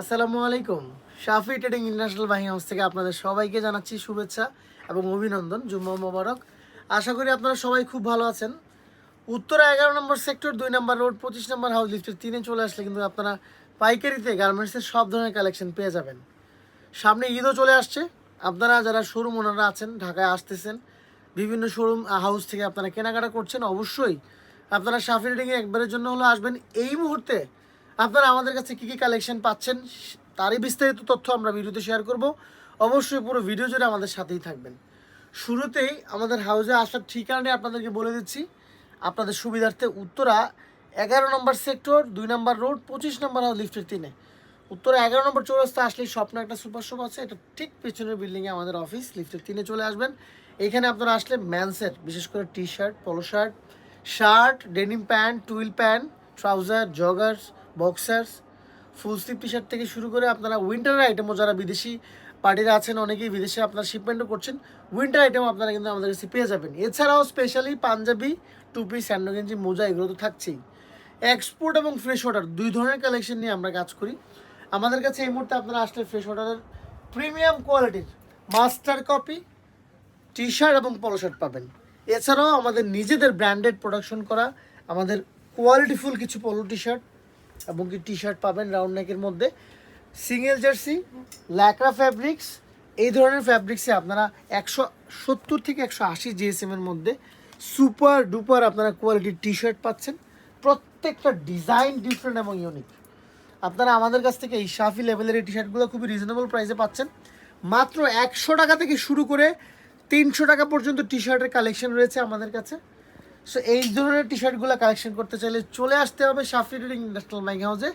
আসসালামু আলাইকুম। Shafi trading international বাহিনী হাউস থেকে আপনাদের সবাইকে জানাচ্ছি শুভেচ্ছা এবং অভিনন্দন, জুম্মা মোবারক। আশা করি আপনারা সবাই খুব ভালো আছেন। উত্তরা এগারো নম্বর সেক্টর, দুই নম্বর রোড, পঁচিশ নম্বর হাউস লিফটের তিনে চলে আসলে কিন্তু আপনারা পাইকারিতে গার্মেন্টসের সব ধরনের কালেকশন পেয়ে যাবেন। সামনে ঈদও চলে আসছে। আপনারা যারা শোরুম ওনারা আছেন, ঢাকায় আসতেছেন, বিভিন্ন শোরুম হাউস থেকে আপনারা কেনাকাটা করছেন, অবশ্যই আপনারা শাফি রিডিংয়ে একবারের জন্য হলো আসবেন। এই মুহূর্তে আপনারা আমাদের কাছে কী কী কালেকশন পাচ্ছেন, তারই বিস্তারিত তথ্য আমরা ভিডিওতে শেয়ার করব। অবশ্যই পুরো ভিডিও জুড়ে আমাদের সাথেই থাকবেন। শুরুতেই আমাদের হাউসে আসার ঠিকানাটি আপনাদেরকে বলে দিচ্ছি। আপনাদের সুবিধার্থে উত্তরা এগারো নম্বর সেক্টর দুই নম্বর রোড পঁচিশ নম্বর হাউস লিফটের তিনে। উত্তরে এগারো নম্বর চৌরাস্তা আসলেই স্বপ্ন একটা সুপার শপ আছে। এটা ঠিক পেছনের বিল্ডিংয়ে আমাদের অফিস লিফটের তিনে চলে আসবেন। এখানে আপনারা আসলে ম্যানসের বিশেষ করে T shirt polo shirt shirt denim pant twill pant trouser joggers boxers full sleeve T shirt থেকে শুরু করে আপনারা উইন্টার আইটেমও যারা বিদেশি পার্টিরা আছেন, অনেকেই বিদেশে আপনারা শিপমেন্টও করছেন উইন্টার আইটেম আপনারা কিন্তু আমাদের কাছে পেয়ে যাবেন। এছাড়াও স্পেশালি পাঞ্জাবি টুপি স্যান্ডো গেঞ্জি মোজা, এগুলো তো থাকছেই। এক্সপোর্ট এবং ফ্রেশ অর্ডার দুই ধরনের কালেকশন নিয়ে আমরা কাজ করি। আমাদের কাছে এই মুহূর্তে আপনারা আসলে ফ্রেশ অর্ডারের প্রিমিয়াম কোয়ালিটির মাস্টার কপি টি শার্ট এবং পলো শার্ট পাবেন। এছাড়াও আমাদের নিজেদের ব্র্যান্ডেড প্রোডাকশন করা, আমাদের কোয়ালিটিফুল কিছু পলো টি শার্ট এবং কি টি শার্ট পাবেন রাউন্ড নেকের মধ্যে। সিঙ্গেল জার্সি ল্যাকরা ফ্যাব্রিক্স এই ধরনের ফ্যাব্রিক্সে আপনারা একশো সত্তর থেকে একশো আশি জিএসএমের মধ্যে সুপার ডুপার আপনারা কোয়ালিটির টি শার্ট পাচ্ছেন। প্রত্যেকটা ডিজাইন ডিফারেন্ট এবং ইউনিক আপনারা আমাদের কাছ থেকে এই সাফি লেভেলের এই টি শার্টগুলো খুবই রিজনেবল প্রাইসে পাচ্ছেন। মাত্র একশো টাকা থেকে শুরু করে তিনশো টাকা পর্যন্ত টি শার্টের কালেকশন রয়েছে আমাদের কাছে। সো এই ধরনের টি শার্টগুলো কালেকশন করতে চাইলে চলে আসতে হবে শাফি ট্রেডিং ইন্ডাস্ট্রিয়াল ব্যাংক হাউসে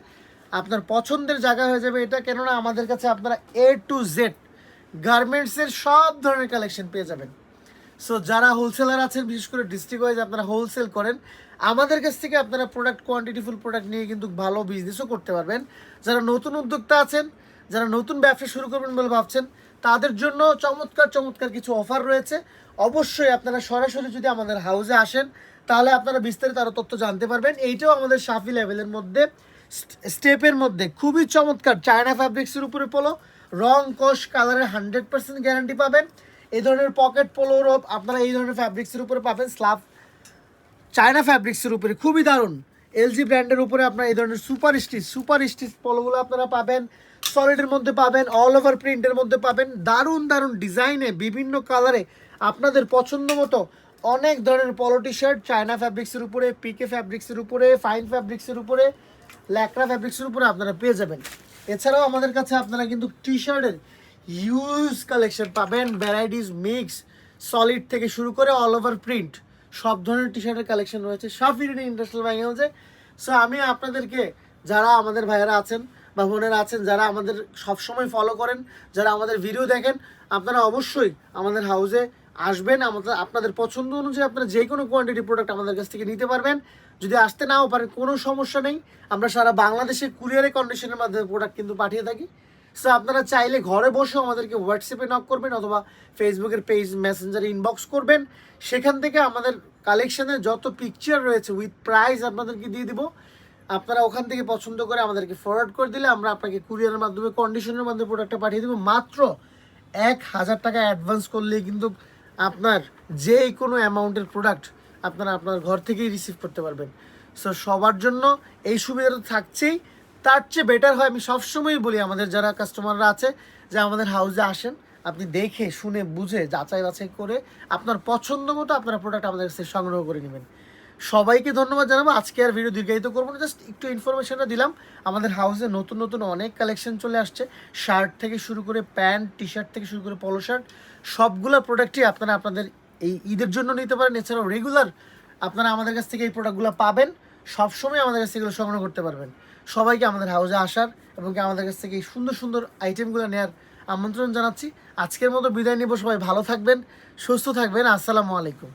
আপনার পছন্দের জায়গা হয়ে যাবে এটা, কেননা আমাদের কাছে আপনারা এ টু জেড গার্মেন্টসের সব ধরনের কালেকশন পেয়ে যাবেন। সো যারা হোলসেলার আছেন, বিশেষ করে ডিস্ট্রিক্ট ওয়াইজ আপনারা হোলসেল করেন, আমাদের কাছ থেকে আপনারা প্রোডাক্ট কোয়ান্টিটিফুল প্রোডাক্ট নিয়ে কিন্তু ভালো বিজনেসও করতে পারবেন। যারা নতুন উদ্যোক্তা আছেন, যারা নতুন ব্যবসা শুরু করবেন বলে ভাবছেন তাদের জন্য চমৎকার চমৎকার কিছু অফার রয়েছে। অবশ্যই আপনারা সরাসরি যদি আমাদের হাউসে আসেন, তাহলে আপনারা বিস্তারিত আরও তথ্য জানতে পারবেন। এইটাও আমাদের সাফি লেভেলের মধ্যে স্টেপের মধ্যে। খুবই চমৎকার। চায়না ফ্যাব্রিক্সের উপরে পোলো রং, কোষ কালারের হান্ড্রেড পার্সেন্ট গ্যারান্টি পাবেন। এই ধরনের পকেট পোলোরও আপনারা এই ধরনের ফ্যাব্রিক্সের উপরে পাবেন। স্লাভ চায়না ফ্যাব্রিক্সের উপরে। খুবই দারুণ। এলজি ব্র্যান্ডের উপরে আপনারা এই ধরনের সুপার স্টিচ সুপার স্টিচ পলোগুলো আপনারা পাবেন সলিডের মধ্যে পাবেন অল ওভার প্রিন্টের মধ্যে পাবেন, দারুণ দারুণ ডিজাইনে বিভিন্ন কালারে আপনাদের পছন্দ মতো অনেক ধরনের পলো টি শার্ট চায়না ফ্যাব্রিক্সের উপরে পিকে ফ্যাব্রিক্সের উপরে ফাইন ফ্যাব্রিক্সের উপরে ল্যাকড়া ফ্যাব্রিক্সের উপরে আপনারা পেয়ে যাবেন। এছাড়াও আমাদের কাছে আপনারা কিন্তু টি শার্টের ইউজ কালেকশন পাবেন ভ্যারাইটিস মিক্স সলিড থেকে শুরু করে অল ওভার প্রিন্ট সব ধরনের টি শার্টের কালেকশন রয়েছে, সব ইউনিট ইন্ডাস্ট্রিয়াল ব্যাংক হাউসে সো আমি আপনাদেরকে, যারা আমাদের ভাইয়েরা আছেন বা বোনেরা আছেন, যারা আমাদের সবসময় ফলো করেন, যারা আমাদের ভিডিও দেখেন, আপনারা অবশ্যই আমাদের হাউসে আসবেন। আমাদের, আপনাদের পছন্দ অনুযায়ী আপনারা যে কোনো কোয়ান্টিটি প্রোডাক্ট আমাদের কাছ থেকে নিতে পারবেন। যদি আসতে নাও পারেন, কোনো সমস্যা নেই। আমরা সারা বাংলাদেশে কুরিয়ারে কন্ডিশনের মাধ্যমে প্রোডাক্ট কিন্তু পাঠিয়ে থাকি। সো আপনারা চাইলে ঘরে বসেও আমাদেরকে হোয়াটসঅ্যাপে নক করবেন অথবা ফেসবুকের পেজ মেসেঞ্জারে ইনবক্স করবেন। সেখান থেকে আমাদের কালেকশনে যত পিকচার রয়েছে উইথ প্রাইস আপনাদেরকে দিয়ে দিব। আপনারা ওখান থেকে পছন্দ করে আমাদেরকে ফরওয়ার্ড করে দিলে আমরা আপনাকে কুরিয়ারের মাধ্যমে কন্ডিশনের মাধ্যমে প্রোডাক্টটা পাঠিয়ে দেবো। মাত্র এক হাজার টাকা অ্যাডভান্স করলেই কিন্তু আপনার যে কোনো অ্যামাউন্টের প্রোডাক্ট আপনারা আপনার ঘর থেকেই রিসিভ করতে পারবেন। সো সবার জন্য এই সুবিধাটা থাকছেই। তার চেয়ে বেটার হয়, আমি সবসময়ই বলি আমাদের যারা কাস্টমাররা আছে যে আমাদের হাউসে আসেন, আপনি দেখে, শুনে, বুঝে, যাচাই বাছাই করে আপনার পছন্দ মতো আপনারা প্রোডাক্ট আমাদের কাছে সংগ্রহ করে নেবেন। সবাইকে ধন্যবাদ জানাব, আজকে আর ভিডিও দীর্ঘায়িত করব না জাস্ট একটু ইনফরমেশনটা দিলাম। আমাদের হাউসে নতুন নতুন অনেক কালেকশন চলে আসছে। শার্ট থেকে শুরু করে প্যান্ট টি শার্ট থেকে শুরু করে পলো শার্ট সবগুলো প্রোডাক্টই আপনারা আপনাদের এই ঈদের জন্য নিতে পারেন। এছাড়াও রেগুলার আপনারা আমাদের কাছ থেকে এই প্রোডাক্টগুলো পাবেন। সবসময় আমাদের কাছ থেকে এগুলো সংগ্রহ করতে পারবেন। সবাইকে আমাদের হাউসে আসার এবং আমাদের কাছ থেকে এই সুন্দর সুন্দর আইটেমগুলো নেওয়ার আমন্ত্রণ জানাচ্ছি। আজকের মতো বিদায় নিব, সবাই ভালো থাকবেন, সুস্থ থাকবেন, আসসালামু আলাইকুম।